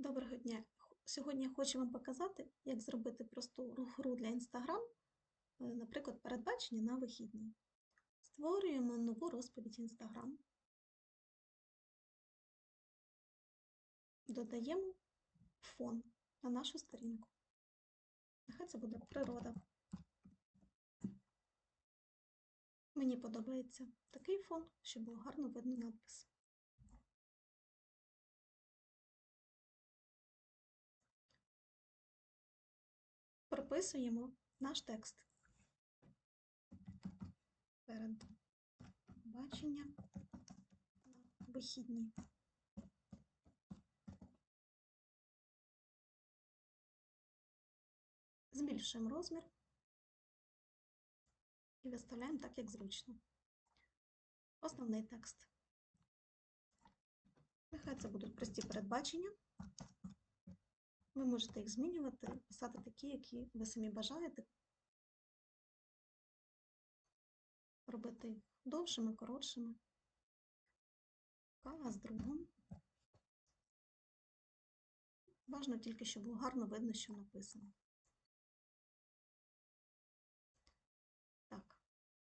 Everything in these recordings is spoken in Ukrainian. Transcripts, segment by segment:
Доброго дня! Сьогодні я хочу вам показати, як зробити просту гру для Instagram, е, наприклад, передбачення на вихідні. Створюємо нову розповідь Instagram. Додаємо фон на нашу сторінку. Нехай це буде природа. Мені подобається такий фон, щоб було гарно видно надпис. Прописуємо наш текст. Передбачення на вихідні. Збільшуємо розмір і виставляємо так, як зручно. Основний текст. Нехай це будуть прості передбачення. Ви можете їх змінювати, писати такі, які ви самі бажаєте. Робити довшими, коротшими. Кава з другом. Важно тільки, щоб було гарно видно, що написано. Так,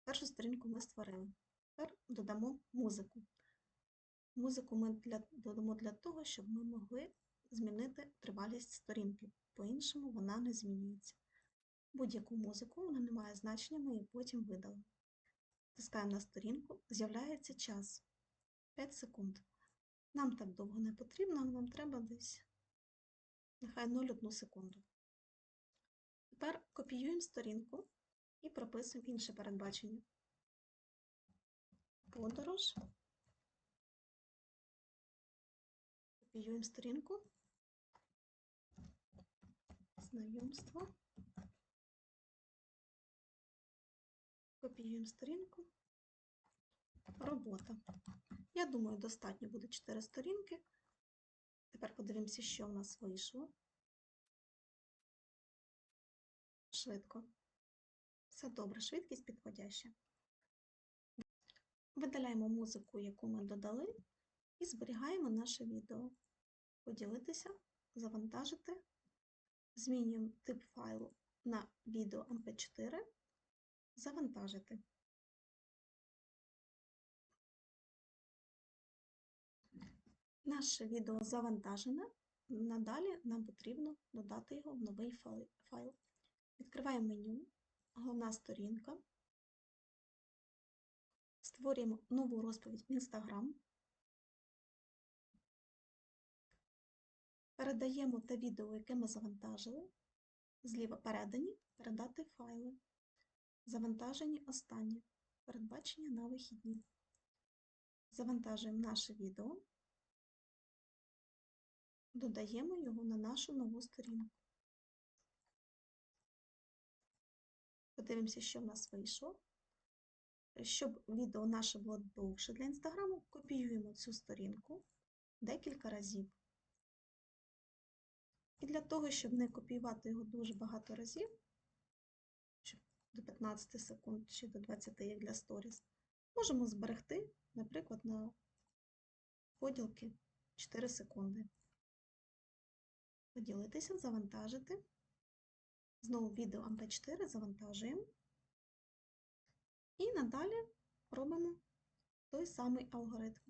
першу сторінку ми створили. Тепер додамо музику. Музику ми для, додамо для того, щоб ми могли змінити тривалість сторінки, по-іншому вона не змінюється. Будь-яку музику вона не має значення, ми її потім видали. Тискаємо на сторінку, з'являється час 5 секунд. Нам так довго не потрібно, нам треба десь нехай 0,1 секунду. Тепер копіюємо сторінку і прописуємо інше передбачення. Подорож. Копіюємо сторінку знайомство. Копіюємо сторінку. Робота. Я думаю, достатньо буде 4 сторінки. Тепер подивимося, що в нас вийшло. Швидко. Все добре, швидкість підходяща. Видаляємо музику, яку ми додали, і зберігаємо наше відео. Поділитися, завантажити Змінюємо тип файлу на відео MP4, завантажити. Наше відео завантажене. Надалі нам потрібно додати його в новий файл. Відкриваємо меню, головна сторінка, створюємо нову розповідь в Instagram. Передаємо те відео, яке ми завантажили. Зліва передані, передати файли. Завантажені останні. Передбачення на вихідні. Завантажуємо наше відео, додаємо його на нашу нову сторінку. Подивимося, що в нас вийшло. Щоб відео наше було довше для інстаграму, копіюємо цю сторінку декілька разів. І для того, щоб не копіювати його дуже багато разів, щоб до 15 секунд чи до 20, як для сторіс, можемо зберегти, наприклад, на поділки 4 секунди. Поділитися, завантажити. Знову відео MP4 завантажуємо. І надалі робимо той самий алгоритм.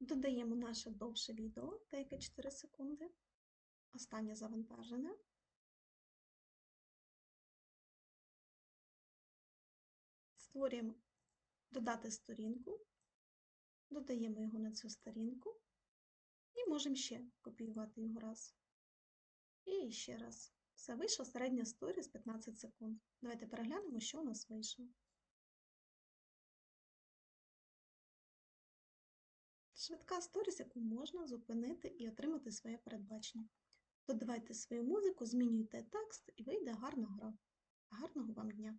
Додаємо наше довше відео, деяке 4 секунди. Останнє завантажене. Створюємо додати сторінку, додаємо його на цю сторінку і можемо ще копіювати його раз. І ще раз. Все, вийшла середня сторіс 15 секунд. Давайте переглянемо, що у нас вийшло. Швидка сторіс, яку можна зупинити і отримати своє передбачення. Додавайте свою музику, змінюйте текст і вийде гарна гра. Гарного вам дня!